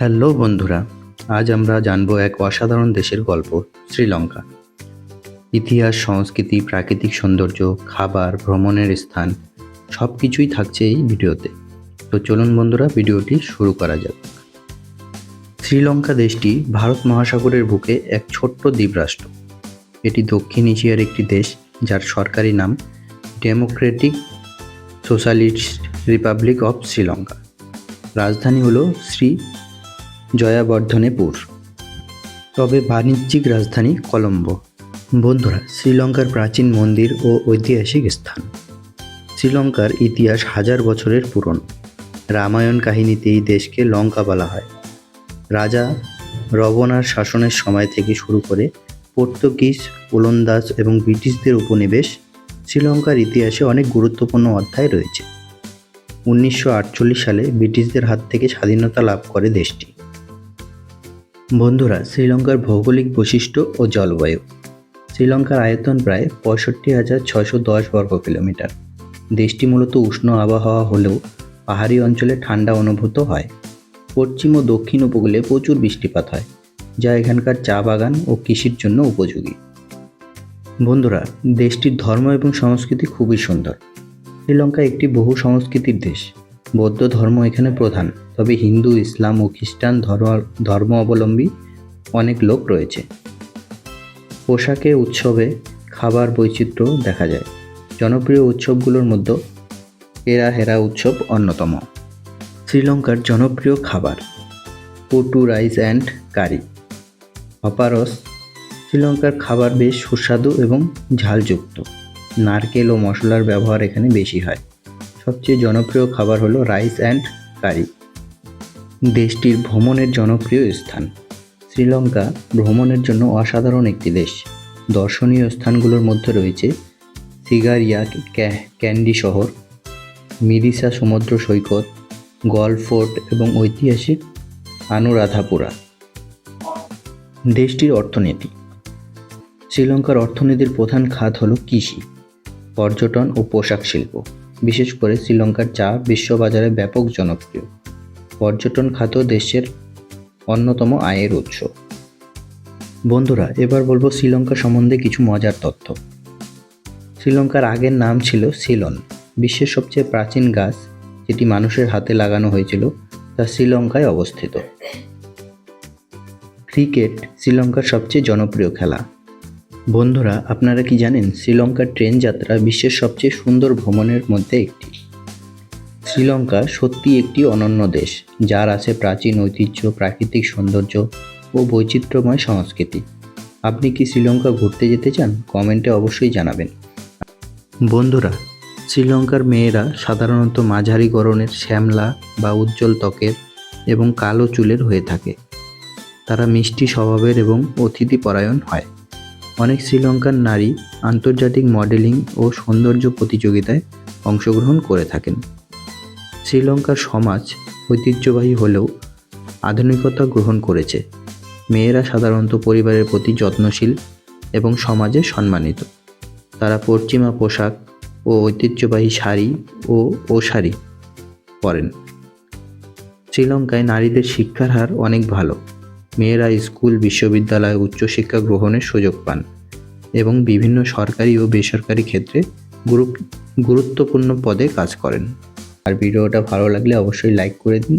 Hello বন্ধুরা, আজ আমরা জানব এক অসাধারণ দেশের গল্প, শ্রীলঙ্কা। ইতিহাস, সংস্কৃতি, প্রাকৃতিক সৌন্দর্য, খাবার, ভ্রমণের স্থান সব কিছুই থাকছে এই ভিডিওতে। তো চলুন বন্ধুরা, ভিডিওটি শুরু করা যাক। শ্রীলঙ্কা দেশটি ভারত মহাসাগরের বুকে এক ছোট্ট দ্বীপরাষ্ট্র। এটি দক্ষিণ এশিয়ার একটি দেশ, যার সরকারি নাম Democratic Socialist Republic of Sri Lanka রাজধানী হলো শ্রী জয়াবর্ধনেপুর। তবে বাণিজ্যিক রাজধানী কলম্বো। বন্ধুরা, শ্রীলঙ্কার প্রাচীন মন্দির ও ঐতিহাসিক স্থান। শ্রীলঙ্কার ইতিহাস হাজার বছরের পুরনো। রামায়ণ কাহিনীতে এই দেশকে লঙ্কা বলা হয়। রাজা রবনার শাসনের সময় থেকে শুরু করে পর্তুগিজ, ওলন্দাজ এবং ব্রিটিশদের উপনিবেশ শ্রীলঙ্কার ইতিহাসে অনেক গুরুত্বপূর্ণ অধ্যায় রয়েছে। উনিশশো আটচল্লিশ সালে ব্রিটিশদের হাত থেকে স্বাধীনতা লাভ করে দেশটি। বন্ধুরা, শ্রীলঙ্কার ভৌগোলিক বৈশিষ্ট্য ও জলবায়ু। শ্রীলঙ্কার আয়তন প্রায় পঁয়ষট্টি হাজার ছয়শো দশ বর্গ কিলোমিটার। দেশটি মূলত উষ্ণ আবহাওয়া হলেও পাহাড়ি অঞ্চলে ঠান্ডা অনুভূত হয়। পশ্চিম ও দক্ষিণ উপকূলে প্রচুর বৃষ্টিপাত হয়, যা এখানকার চা বাগান ও কৃষির জন্য উপযোগী। বন্ধুরা, দেশটির ধর্ম এবং সংস্কৃতি খুবই সুন্দর। শ্রীলঙ্কা একটি বহু সংস্কৃতির দেশ। বৌদ্ধ ধর্ম এখানে প্রধান। তবে হিন্দু, ইসলাম ও খ্রিস্টান ধর্ম অবলম্বী অনেক লোক রয়েছে। পোশাকে উৎসবে খাবার বৈচিত্র্য দেখা যায়। জনপ্রিয় উৎসবগুলোর মধ্যে এরা হেরা উৎসব অন্যতম। শ্রীলঙ্কার জনপ্রিয় খাবার, পটু রাইস অ্যান্ড কারি অপারস শ্রীলঙ্কার খাবার বেশ সুস্বাদু এবং ঝালযুক্ত। নারকেল ও মশলার ব্যবহার এখানে বেশি হয়। সবচেয়ে জনপ্রিয় খাবার হলো রাইস অ্যান্ড কারি। দেশটির ভ্রমণের জনপ্রিয় স্থান। শ্রীলঙ্কা ভ্রমণের জন্য অসাধারণ একটি দেশ। দর্শনীয় স্থানগুলোর মধ্যে রয়েছে সিগারিয়া ক্যা- ক্যান্ডি শহর, মিরিসা সমুদ্র সৈকত গলফোর্ট এবং ঐতিহাসিক আনুরাধাপুরা। দেশটির অর্থনীতি। শ্রীলঙ্কার অর্থনীতির প্রধান খাত হল কৃষি, পর্যটন ও পোশাক শিল্প। বিশেষ করে শ্রীলঙ্কার চা বিশ্ববাজারে ব্যাপক জনপ্রিয়। পর্যটন খাত দেশের অন্যতম আয়ের উৎস। বন্ধুরা, এবার বলব শ্রীলঙ্কা সম্বন্ধে কিছু মজার তথ্য। শ্রীলঙ্কার আগের নাম ছিল সিলন। বিশ্বের সবচেয়ে প্রাচীন গাছ যেটি মানুষের হাতে লাগানো হয়েছিল তা শ্রীলঙ্কায় অবস্থিত। ক্রিকেট শ্রীলঙ্কার সবচেয়ে জনপ্রিয় খেলা। বন্ধুরা, আপনারা কি জানেন শ্রীলঙ্কার ট্রেন যাত্রা বিশ্বের সবচেয়ে সুন্দর ভ্রমণের মধ্যে একটি? শ্রীলঙ্কা সত্যি একটি অনন্য দেশ, যার আছে প্রাচীন ঐতিহ্য, প্রাকৃতিক সৌন্দর্য ও বৈচিত্র্যময় সংস্কৃতি। আপনি কি শ্রীলঙ্কা ঘুরতে যেতে চান? কমেন্টে অবশ্যই জানাবেন। বন্ধুরা, শ্রীলঙ্কার মেয়েরা সাধারণত মাঝারি গড়নের শ্যামলা বা উজ্জ্বল ত্বকের এবং কালো চুলের হয়ে থাকে। তারা মিষ্টি স্বভাবের এবং অতিথিপরায়ণ হয়। অনেক শ্রীলঙ্কার নারী আন্তর্জাতিক মডেলিং ও সৌন্দর্য প্রতিযোগিতায় অংশগ্রহণ করে থাকেন। শ্রীলঙ্কার সমাজ ঐতিহ্যবাহী হলেও আধুনিকতা গ্রহণ করেছে। মেয়েরা সাধারণত পরিবারের প্রতি যত্নশীল এবং সমাজে সম্মানিত। তারা পশ্চিমা পোশাক ও ঐতিহ্যবাহী শাড়ি ও ও শাড়ি পরেন। শ্রীলঙ্কায় নারীদের শিক্ষার হার অনেক ভালো। মেয়েরা স্কুল, বিশ্ববিদ্যালয়ে, উচ্চশিক্ষা গ্রহণের সুযোগ পান এবং বিভিন্ন সরকারি ও বেসরকারি ক্ষেত্রে গুরু- গুরুত্বপূর্ণ পদে কাজ করেন। আর ভিডিওটা ভালো লাগলে অবশ্যই লাইক করে দিন।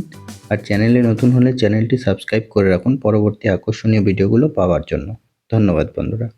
আর চ্যানেলে নতুন হলে চ্যানেলটি সাবস্ক্রাইব করে রাখুন পরবর্তী আকর্ষণীয় ভিডিওগুলো পাওয়ার জন্য। ধন্যবাদ বন্ধুরা।